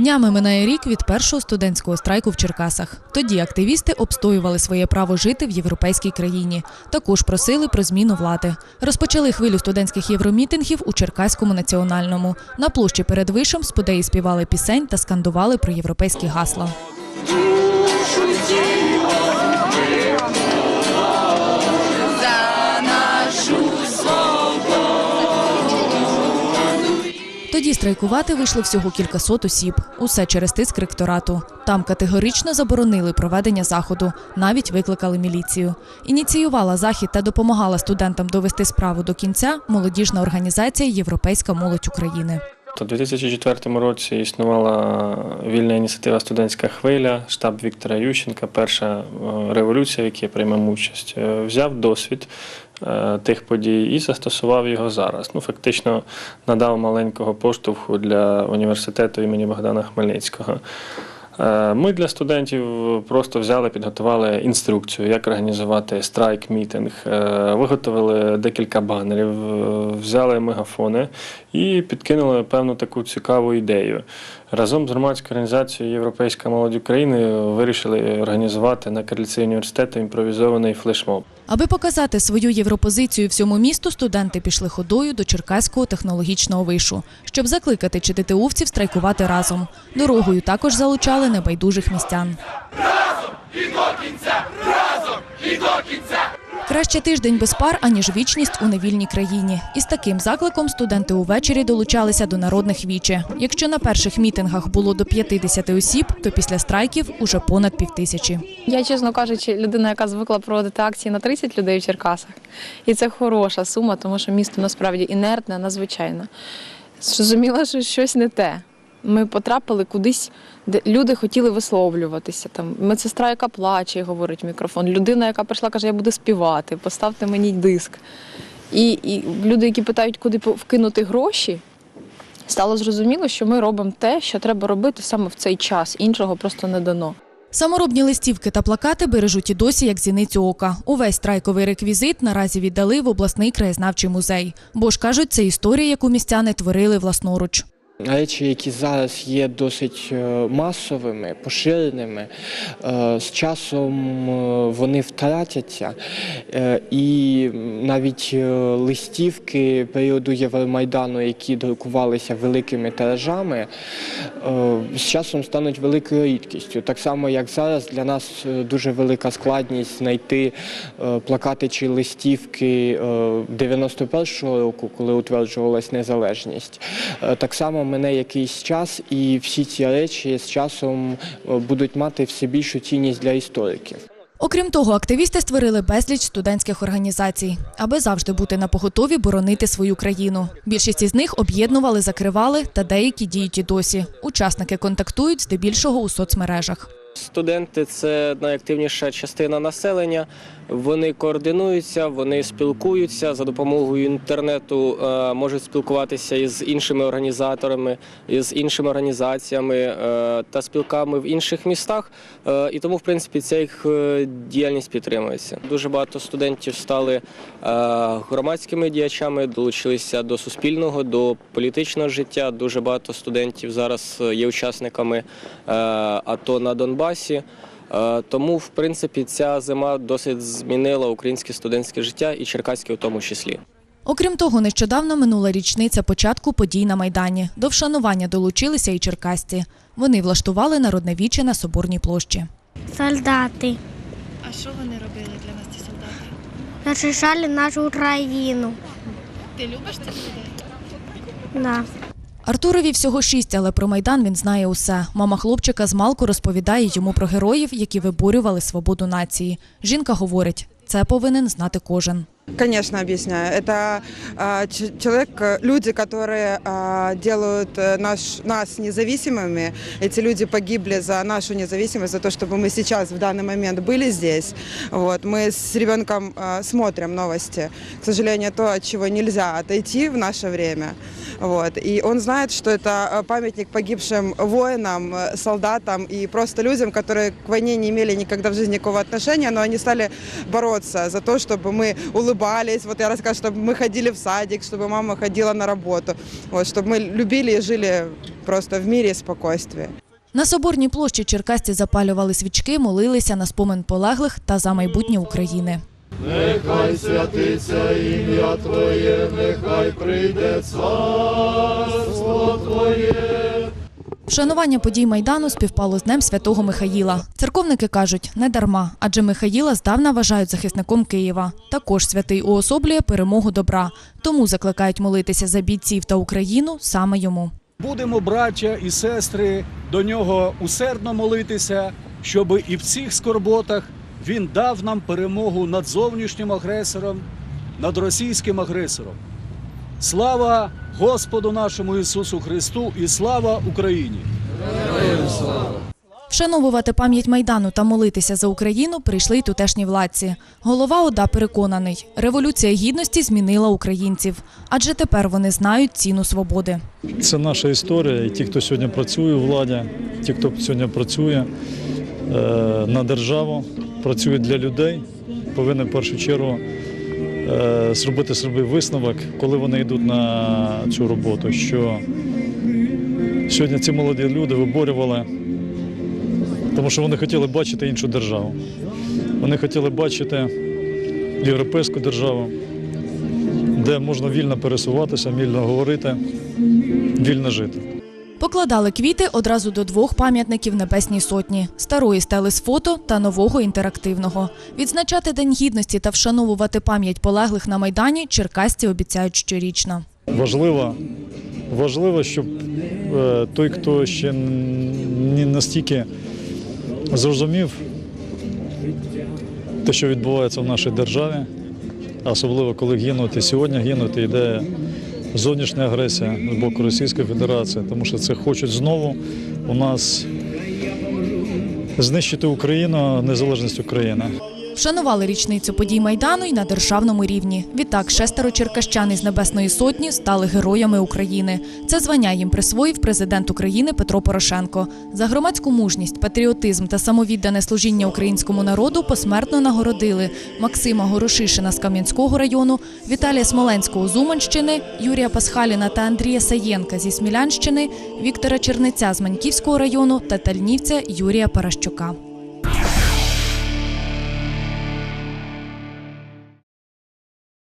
Днями минає рік від першого студентського страйку в Черкасах. Тоді активісти обстоювали своє право жити в європейській країні. Також просили про зміну влади. Розпочали хвилю студентських євромітингів у Черкаському національному. На площі перед вишем сподеї співали пісень та скандували про європейські гасла. Тоді страйкувати вийшли всього кількасот осіб. Усе через тиск ректорату. Там категорично заборонили проведення заходу, навіть викликали міліцію. Ініціювала захід та допомагала студентам довести справу до кінця молодіжна організація Європейська молодь України. У 2004 році існувала вільна ініціатива Студентська хвиля, штаб Віктора Ющенка, перша е, революція, в якій я участь, е, взяв досвід тих подій і застосував його зараз. Ну, фактично надав маленького поштовху для університету імені Богдана Хмельницького. Е, Ми для студентів просто взяли, підготували інструкцію, як організувати страйк, мітинг, Е, виготовили декілька банерів, е, взяли мегафони і підкинули певну таку цікаву ідею. Разом з громадською організацією Європейська молодь України вирішили організувати на крильці університету імпровізований флешмоб. Аби показати свою європозицію всьому місту, студенти пішли ходою до Черкаського технологічного вишу, щоб закликати ЧДТУвців страйкувати разом. Дорогою також залучали небайдужих містян. Краще тиждень без пар, аніж вічність у невільній країні. Із таким закликом студенти увечері долучалися до народних віче. Якщо на перших мітингах було до 50 осіб, то після страйків уже понад півтисячі. Я, чесно кажучи, людина, яка звикла проводити акції на 30 людей в Черкасах. І це хороша сума, тому що місто насправді інертне, надзвичайно. Зрозуміло, що щось не те. Ми потрапили кудись, де люди хотіли висловлюватися. Там медсестра, яка плаче, говорить мікрофон. Людина, яка прийшла, каже, я буду співати, поставте мені диск. І, і люди, які питають, куди вкинути гроші, стало зрозуміло, що ми робимо те, що треба робити саме в цей час. Іншого просто не дано. Саморобні листівки та плакати бережуть і досі як зіницю ока. Увесь страйковий реквізит наразі віддали в обласний краєзнавчий музей. Бо ж кажуть, це історія, яку містяни творили власноруч. Речі, які зараз є досить е, масовими, поширеними, е, з часом е, вони втратяться. І навіть листівки періоду Євромайдану, які друкувалися великими тиражами, з часом стануть великою рідкістю. Так само, як зараз для нас дуже велика складність знайти плакати чи листівки е, 91-го року, коли утверджувалась незалежність. Так само мене якийсь час, і всі ці речі з часом е, будуть мати все більшу цінність для істориків. Окрім того, активісти створили безліч студентських організацій, аби завжди бути на поготові боронити свою країну. Більшість із них об'єднували, закривали, та деякі діють і досі. Учасники контактують здебільшого у соцмережах. Студенти це найактивніша частина населення. Вони координуються, вони спілкуються за допомогою інтернету, е, можуть спілкуватися із іншими організаторами, із іншими організаціями е, та спілками в інших містах. Е, І тому, в принципі, ця їх діяльність підтримується. Дуже багато студентів стали громадськими діячами, долучилися до суспільного, до політичного життя. Дуже багато студентів зараз є учасниками АТО на Донбасі. Е, Тому, в принципі, ця зима досить змінила українське студентське життя і черкаське в тому числі. Окрім того, нещодавно минула річниця початку подій на Майдані. До вшанування долучилися і черкасці. Вони влаштували народне віче на Соборній площі. Солдати А що вони робили для вас, ці солдати? захищали нашу країну. Ти любиш цих людей? Да. Артурові всього шість, але про Майдан він знає усе. Мама хлопчика з малку розповідає йому про героїв, які виборювали свободу нації. Жінка говорить, це повинен знати кожен. Конечно, объясняю. Это а, ч- человек, э, люди, которые а, делают э, наш, нас независимыми. Эти люди погибли за нашу независимость, за то, чтобы мы сейчас в данный момент были здесь. Вот. Мы с ребенком а, смотрим новости. К сожалению, то, от чего нельзя отойти в наше время. Вот. И он знает, что это памятник погибшим воинам, э, солдатам и просто людям, которые к войне не имели никогда в жизни никакого отношения, но они стали бороться за то, чтобы мы улыбались. Вот я рассказываю, чтобы мы ходили в садик, чтобы мама ходила на работу, вот, чтобы мы любили и жили просто в мире и спокойствии. На соборній площі черкасці запалювали свічки, молилися на спомин полеглих та за майбутнє України. Вшанування подій Майдану співпало з Днем Святого Михаїла. Церковники кажуть, не дарма, адже Михаїла здавна вважають захисником Києва. Також святий уособлює перемогу добра, тому закликають молитися за бійців та Україну саме йому. Будемо, браття і сестри, до нього усердно молитися, щоб і в цих скорботах він дав нам перемогу над зовнішнім агресором, над російським агресором. Слава Господу нашому Ісусу Христу і слава Україні! Вшановувати пам'ять Майдану та молитися за Україну прийшли й тутешні владці. Голова ОДА переконаний, революція гідності змінила українців, адже тепер вони знають ціну свободи. Це наша історія. І ті, хто сьогодні працює у владі, ті, хто сьогодні працює е, на державу, працює для людей, повинні в першу чергу зробити собі висновок, коли вони йдуть на цю роботу. Що сьогодні ці молоді люди виборювали, тому що вони хотіли бачити іншу державу. Вони хотіли бачити європейську державу, де можна вільно пересуватися, вільно говорити, вільно жити. Покладали квіти одразу до двох пам'ятників Небесній Сотні – старої стели з фото та нового інтерактивного. Відзначати День гідності та вшановувати пам'ять полеглих на Майдані черкасці обіцяють щорічно. Важливо, важливо, щоб е, той, хто ще не настільки зрозумів те, що відбувається в нашій державі, особливо коли гинуть і сьогодні гинуть, і йде зовнішня агресія з боку Російської Федерації, тому що це хочуть знову у нас знищити Україну, незалежність України. Вшанували річницю подій Майдану й на державному рівні. Відтак, шестеро черкащан із Небесної Сотні стали героями України. Це звання їм присвоїв президент України Петро Порошенко. За громадську мужність, патріотизм та самовіддане служіння українському народу посмертно нагородили Максима Горошишина з Кам'янського району, Віталія Смоленського з Уманщини, Юрія Пасхаліна та Андрія Саєнка зі Смілянщини, Віктора Черниця з Маньківського району та тальнівця Юрія Паращука.